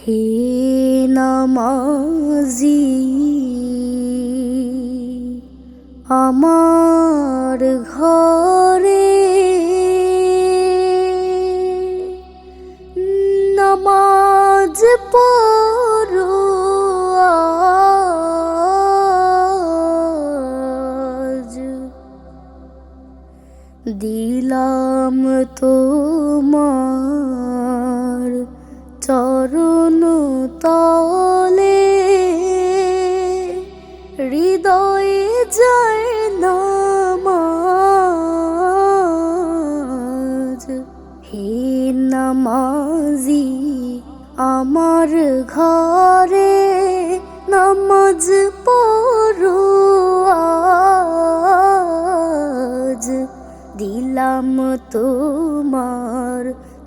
হে নামাজি আমার ঘরে নমাজ পড়ো দিলাম তোমার চরণ তলে হৃদয়ে যায় নামাজ। হে নামাজি আমার ঘরে নামাজ পড়ো আজ। দিলাম তোমার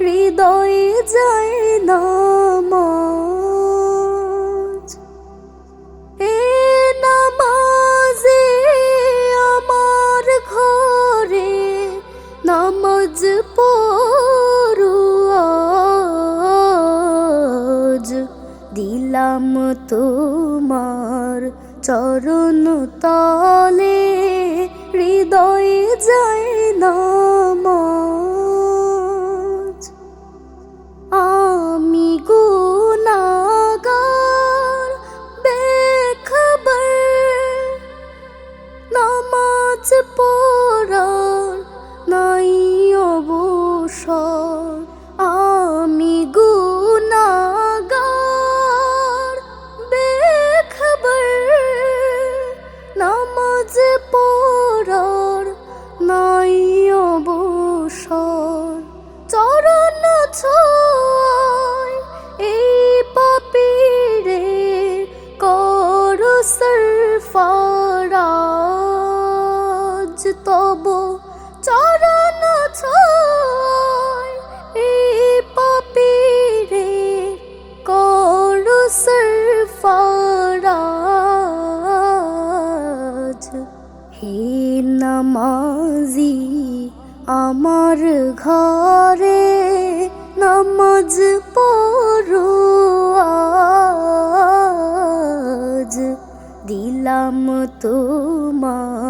হৃদয়ে যায় নামাজ। এ নামাজে আমার ঘরে নামাজ পড়ো আজ দিলাম তোমার চরণ তলে হৃদয়ে যায় নামাজ। তব চরণ ছয় এই পাপিরে কর সরফরাজ। হে নামাজি, আমার ঘরে নামাজ পড়ো আজ। দিলাম তোমার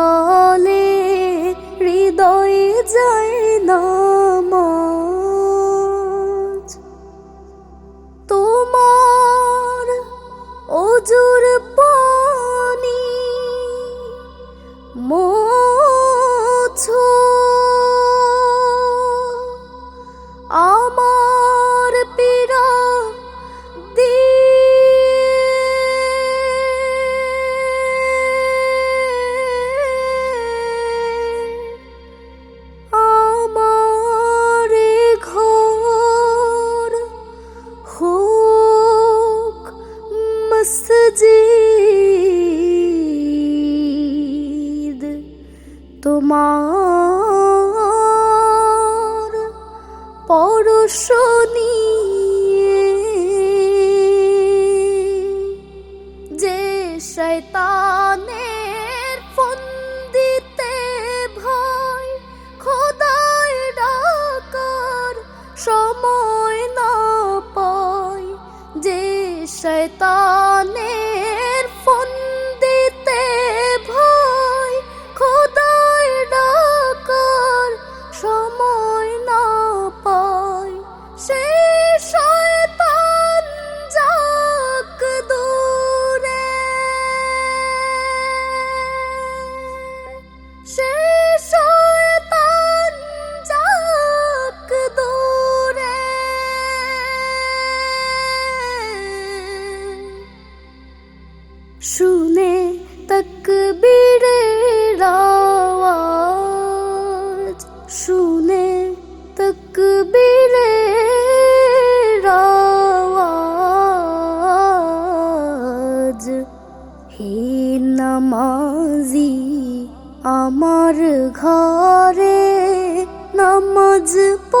মসজিদ তোমার পরশ যে শয়তানের ফন্দিতে ভয় খোদায় ডাকার সময় না পায়। যে শয়তানের শুনে তকবীরের আওয়াজ শুনে তকবীরের আওয়াজ হে নামাজি আমার ঘরে নামাজ পড়ো